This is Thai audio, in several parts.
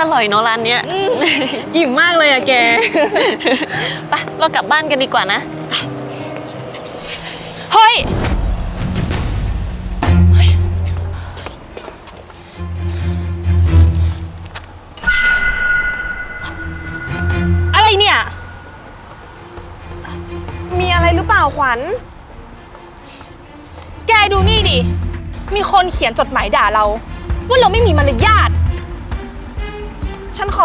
อร่อยเนาะร้านเนี้ยอิ่มมากเลยอะแก ไปเรากลับบ้านกันดีกว่านะ เฮ้ย อะไรเนี่ย มีอะไรหรือเปล่าขวัญ แกดูนี่ดิ มีคนเขียนจดหมายด่าเรา ว่าเราไม่มีมารยาทฉันข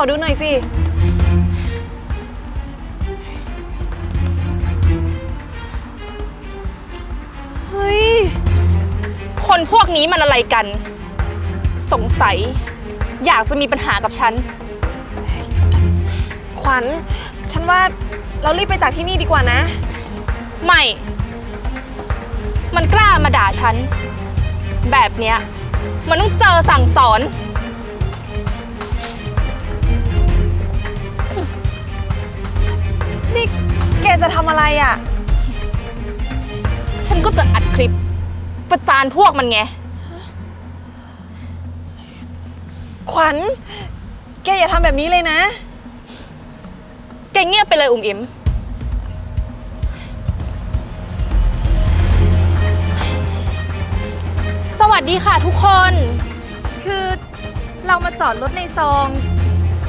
อดูหน่อยสิ เฮ้ย คนพวกนี้มันอะไรกัน สงสัย อยากจะมีปัญหากับฉัน ขวัญ ฉันว่าเรารีบไปจากที่นี่ดีกว่านะ ไม่ มันกล้ามาด่าฉัน แบบเนี้ย มันต้องเจอสั่งสอนนี่ ลิป ประจานพวกมันไง ขวัญ แกอย่าทำแบบนี้เลยนะ แกเงียบไปเลยอุ๋มอิ๋มสวัสดีค่ะทุกคน คือเรามาจอดรถในซอง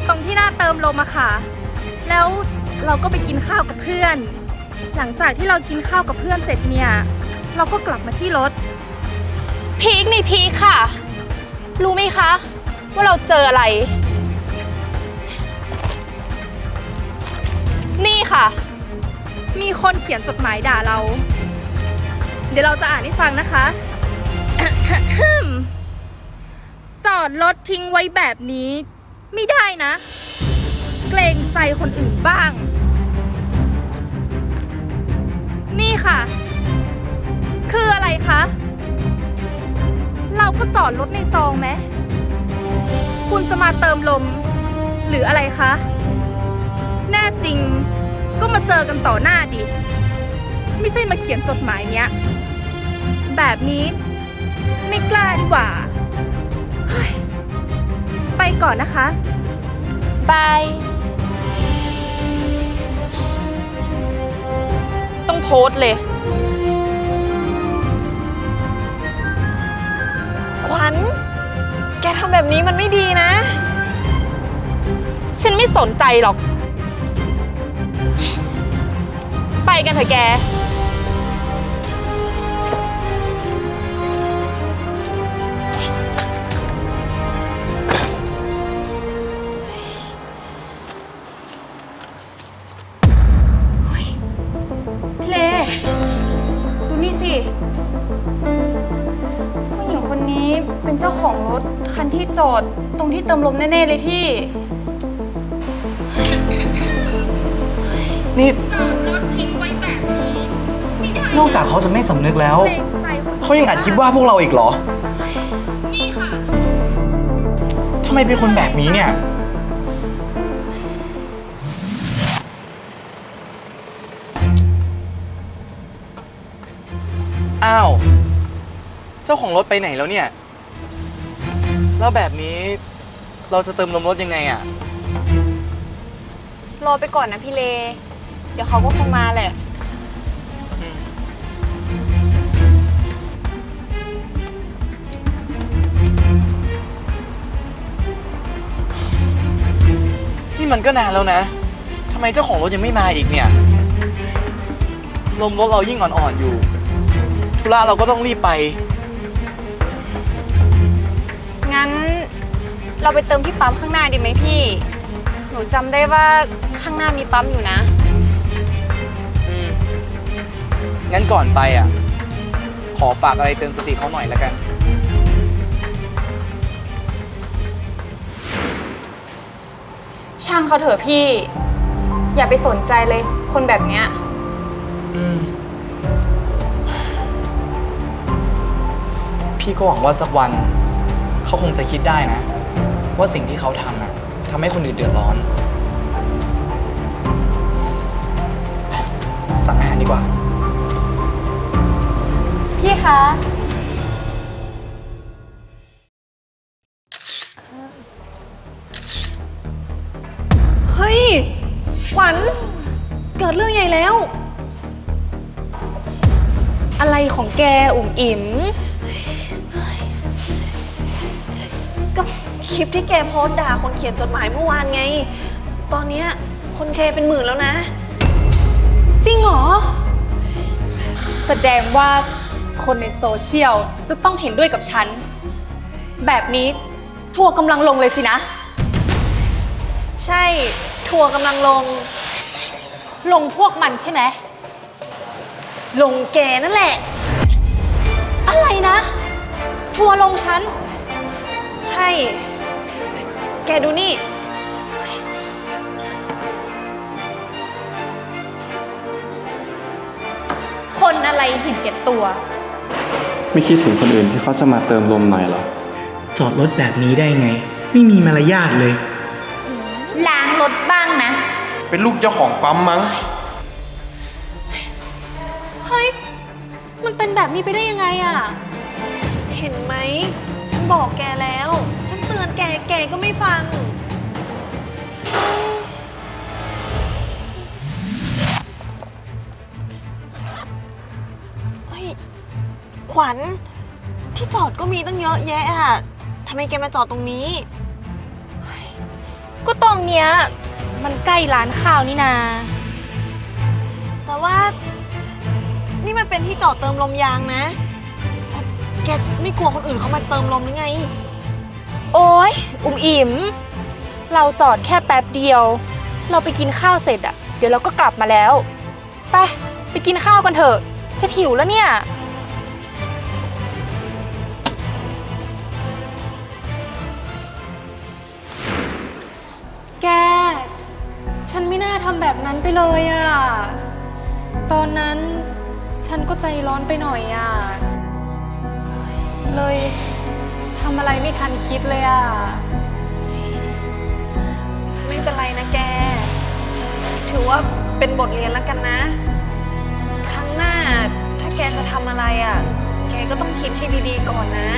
ตรงที่หน้าเติมลมอะค่ะ แล้วเราก็ไปกินข้าวกับเพื่อน หลังจากที่เรากินข้าวกับเพื่อนเสร็จเนี่ย เราก็กลับมาที่รถ พีคนี่พีคค่ะ รู้ไหมคะ ว่าเราเจออะไร นี่ค่ะ มีคนเขียนจดหมายด่าเรา เดี๋ยวเราจะอ่านให้ฟังนะคะ จอดรถทิ้งไว้แบบนี้ ไม่ได้นะ เกรงใจคนอื่นบ้าง นี่ค่ะ คืออะไรคะ เราก็จอดรถในซองไหม คุณจะมาเติมลม หรืออะไรคะ แน่จริงก็มาเจอกันต่อหน้าดิ ไม่ใช่มาเขียนจดหมายเนี้ย แบบนี้ไม่กล้าดีกว่า ไปก่อนนะคะ บาย ต้องโพสต์เลย ขวัญแกทำแบบนี้มันไม่ดีนะ ฉันไม่สนใจหรอก ไปกันเถอะแก เป็นเจ้าของรถคันที่จอดตรงที่เติมลมแน่ ๆ เลยพี่ นี่จอดรถทิ้งไว้แบบนี้ไม่ได้นอกจากเขาจะไม่สำนึกแล้วเกรงใจคนอื่นเขายังอัดคลิปว่าพวกเราอีกเหรอ นี่ค่ะ ทำไมเป็นคนแบบนี้เนี่ย อ้าว เจ้าของรถไปไหนแล้วเนี่ย แล้วแบบนี้เราจะเติมลมรถยังไงอะ รอไปก่อนนะพี่เล เดี๋ยวเขาก็คงมาแหละ นี่มันก็นานแล้วนะ ทำไมเจ้าของรถยังไม่มาอีกเนี่ย ลมรถเรายิ่งอ่อนๆอยู่ ธุระเราก็ต้องรีบไป งั้นเราไปเติมที่ปั๊มข้างหน้าดีไหมพี่ หนูจำได้ว่าข้างหน้ามีปั๊มอยู่นะ อืม งั้นก่อนไปอะ ขอฝากอะไรเตือนสติเขาหน่อยละกัน ช่างเขาเถอะพี่ อย่าไปสนใจเลย คนแบบเนี้ย อืม พี่ก็หวังว่าสักวัน เขาคงจะคิดได้นะ ว่าสิ่งที่เขาทำอะทำให้คนอื่นเดือดร้อน สั่งอาหารดีกว่า พี่คะ เฮ้ย ขวัญ เกิดเรื่องใหญ่แล้ว อะไรของแกอุ๋มอิ๋ม คลิปที่แกโพสต์ด่าคนเขียนจดหมายเมื่อวานไง ตอนเนี้ยคนแชร์เป็นหมื่นแล้วนะ จริงเหรอ แสดงว่าคนในโซเชียลจะต้องเห็นด้วยกับฉัน แบบนี้ทัวร์กำลังลงเลยสินะ ใช่ทัวร์กำลังลง ลงพวกมันใช่ไหม ลงแกนั่นแหละ อะไรนะ ทัวร์ลงฉัน ใช่ แกดูนี่ คนอะไรเห็นแก่ตัว ไม่คิดถึงคนอื่นที่เขาจะมาเติมลมหน่อยเหรอ จอดรถแบบนี้ได้ไง ไม่มีมารยาทเลย ล้างรถบ้างนะ เป็นลูกเจ้าของปั๊มมั้ง เฮ้ย มันเป็นแบบนี้ไปได้ยังไงอะ เห็นไหม ฉันบอกแกแล้วฉัน เตือนแกแกก็ไม่ฟัง เฮ้ย ขวัญ ที่จอดก็มีตั้งเยอะแยะอะทำไมแกมาจอดตรงนี้ ก็ตรงเนี้ยมันใกล้ร้านข้าวนี่นา แต่ว่า นี่มันเป็นที่จอดเติมลมยางนะเอ่อแกไม่กลัวคนอื่นเขามาเติมลมหรือไง โอ้ยอุ๋มอิ๋มเราจอดแค่แป๊บเดียว เราไปกินข้าวเสร็จอะเดี๋ยวเราก็กลับมาแล้ว ไป ไปกินข้าวกันเถอะ ฉันหิวแล้วเนี่ย แก ฉันไม่น่าทำแบบนั้นไปเลยอะตอนนั้นฉันก็ใจร้อนไปหน่อยอะเลย ทำอะไรไม่ทันคิดเลยอะ ไม่เป็นไรนะแก ถือว่าเป็นบทเรียนแล้วกันนะ ครั้งหน้าถ้าแกจะทำอะไรอะ แกก็ต้องคิดให้ดีๆก่อนนะ